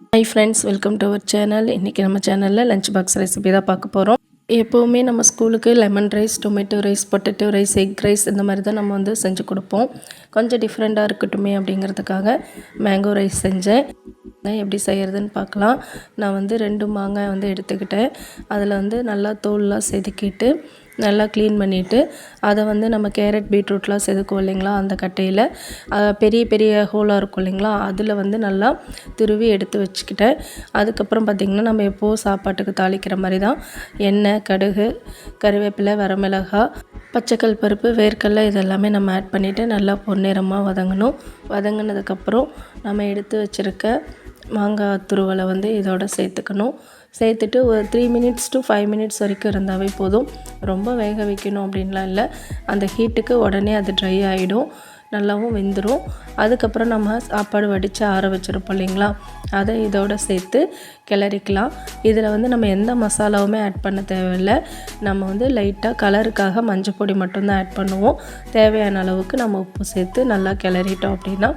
Hi friends welcome to our channel இன்றைக்கி நம்ம சேனலில் லஞ்ச் பாக்ஸ் ரெசிபி தான் பார்க்க போகிறோம் எப்போவுமே நம்ம ஸ்கூலுக்கு lemon rice tomato rice potato rice egg rice இந்த மாதிரி தான் நம்ம வந்து செஞ்சு கொடுப்போம். கொஞ்சம் டிஃப்ரெண்ட்டாக இருக்கட்டுமே அப்படிங்கிறதுக்காக மேங்கோ ரைஸ் செஞ்சேன். எப்படி செய்கிறதுன்னு பார்க்கலாம். நான் வந்து ரெண்டு மாங்காய் வந்து எடுத்துக்கிட்டேன். அதில் வந்து நல்லா தோல்லாம் செதுக்கிட்டு நல்லா க்ளீன் பண்ணிவிட்டு அதை வந்து நம்ம கேரட் பீட்ரூட்லாம் செதுக்குவோம் இல்லைங்களா அந்த கட்டையில். பெரிய பெரிய ஹோலாக இருக்கும் இல்லைங்களா அதில் வந்து நல்லா துருவி எடுத்து வச்சுக்கிட்டேன். அதுக்கப்புறம் பார்த்திங்கன்னா நம்ம எப்போது சாப்பாட்டுக்கு தாளிக்கிற மாதிரி தான். எண்ணெய் கடுகு கருவேப்பிலை வரமிளகாய் பச்சைக்கல் பருப்பு வேர்க்கடலை இதெல்லாமே நம்ம ஆட் பண்ணிவிட்டு நல்லா பொன்னிறமாக வதங்கணும். வதங்கினதுக்கப்புறம் நம்ம எடுத்து வச்சுருக்க மாங்காய் துருவலை வந்து இதோட சேர்த்துக்கணும். சேர்த்துட்டு ஒரு three minutes to five minutes வரைக்கும் இருந்தாவே போதும். ரொம்ப வேக வைக்கணும் அப்படின்லாம் இல்லை. அந்த ஹீட்டுக்கு உடனே அது ட்ரை ஆகிடும் நல்லாவும் வெந்துடும் அதுக்கப்புறம் நம்ம சாப்பாடு வடித்து ஆற வச்சுருப்போம் இல்லைங்களா? அதை இதோட சேர்த்து கிளறிக்கலாம். இதில் வந்து நம்ம எந்த மசாலாவுமே ஆட் பண்ண தேவையில்லை. நம்ம வந்து லைட்டாக கலருக்காக மஞ்சள் பொடி மட்டும்தான் ஆட் பண்ணுவோம். தேவையான அளவுக்கு நம்ம உப்பு சேர்த்து நல்லா கிளறிட்டோம் அப்படின்னா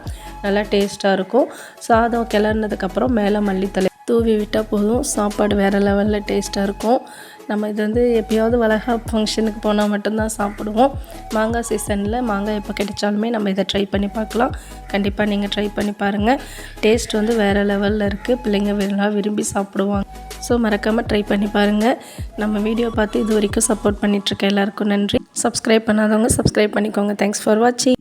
நல்லா டேஸ்ட்டாக இருக்கும். சாதம் கிளறினதுக்கப்புறம் மேலே மல்லித்தலை தூவி விட்டால் போதும். சாப்பாடு வேறு லெவலில் டேஸ்ட்டாக இருக்கும். நம்ம இது வந்து எப்போயாவது வளகா ஃபங்க்ஷனுக்கு போனால் மட்டும்தான் சாப்பிடுவோம். மாங்காய் சீசனில் மாங்காய் எப்போ கிடைச்சாலுமே நம்ம இதை ட்ரை பண்ணி பார்க்கலாம். கண்டிப்பாக நீங்கள் ட்ரை பண்ணி பாருங்கள் டேஸ்ட் வந்து வேறு லெவலில் இருக்குது பிள்ளைங்க நல்லா விரும்பி சாப்பிடுவாங்க. ஸோ மறக்காமல் ட்ரை பண்ணி பாருங்கள் நம்ம வீடியோ பார்த்து இது வரைக்கும் சப்போர்ட் பண்ணிகிட்ருக்க எல்லாருக்கும் நன்றி. சப்ஸ்கிரைப் பண்ணாதவங்க சப்ஸ்கிரைப் பண்ணிக்கோங்க. தேங்க்ஸ் ஃபார் வாட்சிங்